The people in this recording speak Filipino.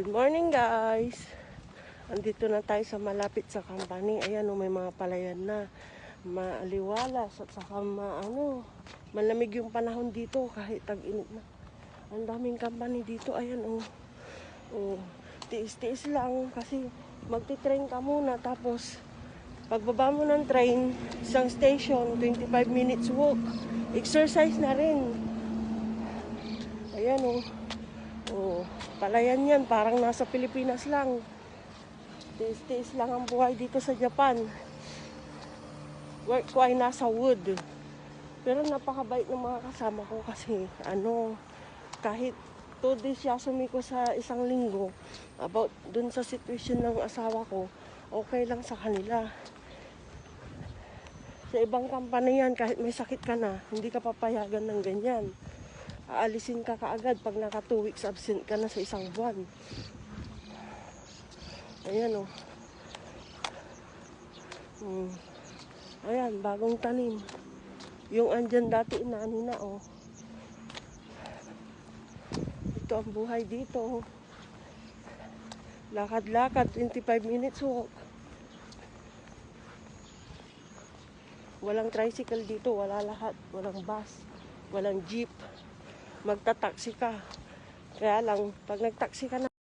Good morning guys. Andito na tayo sa malapit sa company. Ayan oh, may mga palayan na maaliwalas at saka ma, ano, malamig yung panahon dito kahit tag-init na. Ang daming company dito. Ayan oh. Oh, tiis-tiis lang kasi magti-train ka muna tapos pagbaba mo ng train, isang station, 25 minutes walk. Exercise na rin. Ayan oh. Oh, palayan yan. Parang nasa Pilipinas lang. Tiis-tiis lang ang buhay dito sa Japan. Work ko ay nasa wood. Pero napakabait ng mga kasama ko kasi ano, kahit two days siya sumiko sa isang linggo about dun sa situation ng asawa ko, okay lang sa kanila. Sa ibang company yan, kahit may sakit ka na, hindi ka papayagan ng ganyan aalisin ka kaagad pag naka 2 weeks absent ka na sa isang buwan. Ayan o. Hmm. Ayan, bagong tanim. Yung andyan dati inani na o. Ito ang buhay dito. Lakad-lakad, 25 minutes walk. Walang tricycle dito, wala lahat. Walang bus, walang jeep magta-taxi ka. Kaya lang, pag nag-taxi ka na,